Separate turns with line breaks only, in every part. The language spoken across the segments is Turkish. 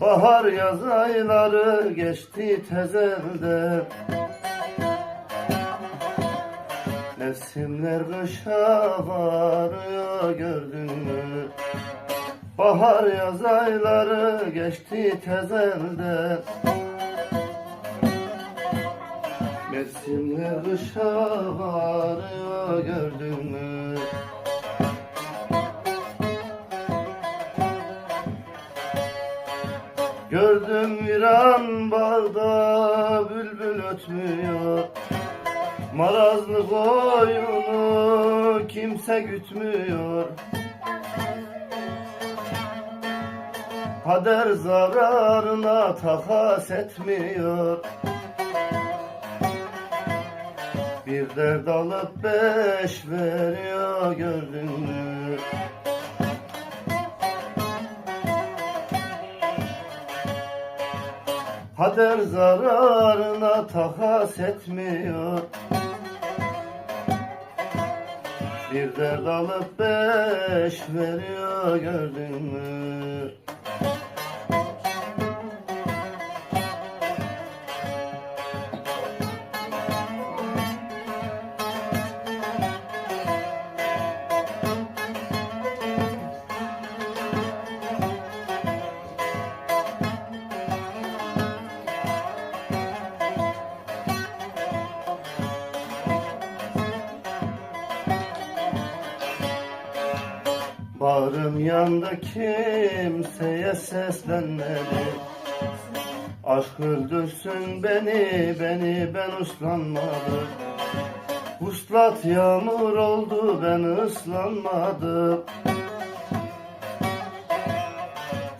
Bahar yaz ayları geçti tezelde Mevsimler kışa varıyor gördün mü? Bahar yaz ayları geçti tezelde Mevsimler kışa varıyor gördün mü? Gördüm viran bağda bülbül ötmüyor. Marazlı koyunu kimse gütmüyor. Kader zararına takas etmiyor. Bir dert alıp beş veriyor gördün mü? Kader zararına takas etmiyor Bir dert alıp beş veriyor gördün mü? Bağrım yandı kimseye seslenmedi Aşk öldürsün beni, beni ben uslanmadım Uslat yağmur oldu ben ıslanmadım.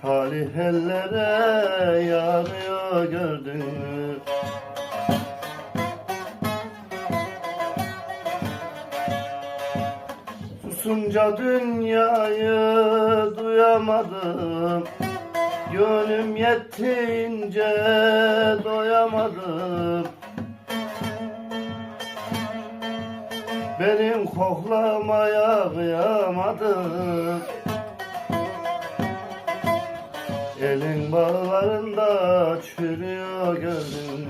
Talih ellere yarıyor gördün mü? Susunca dünyayı duyamadım. Gönlüm yettiğince doyamadım. Benim koklamaya kıyamadım. Elin bağlarında çürüyor gördün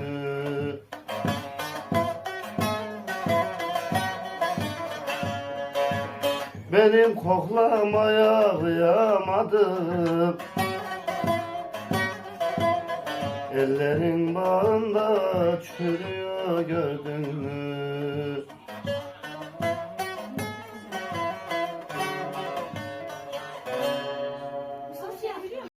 Benim koklamaya kıyamadım Ellerin bağında çürüyor gördün mü?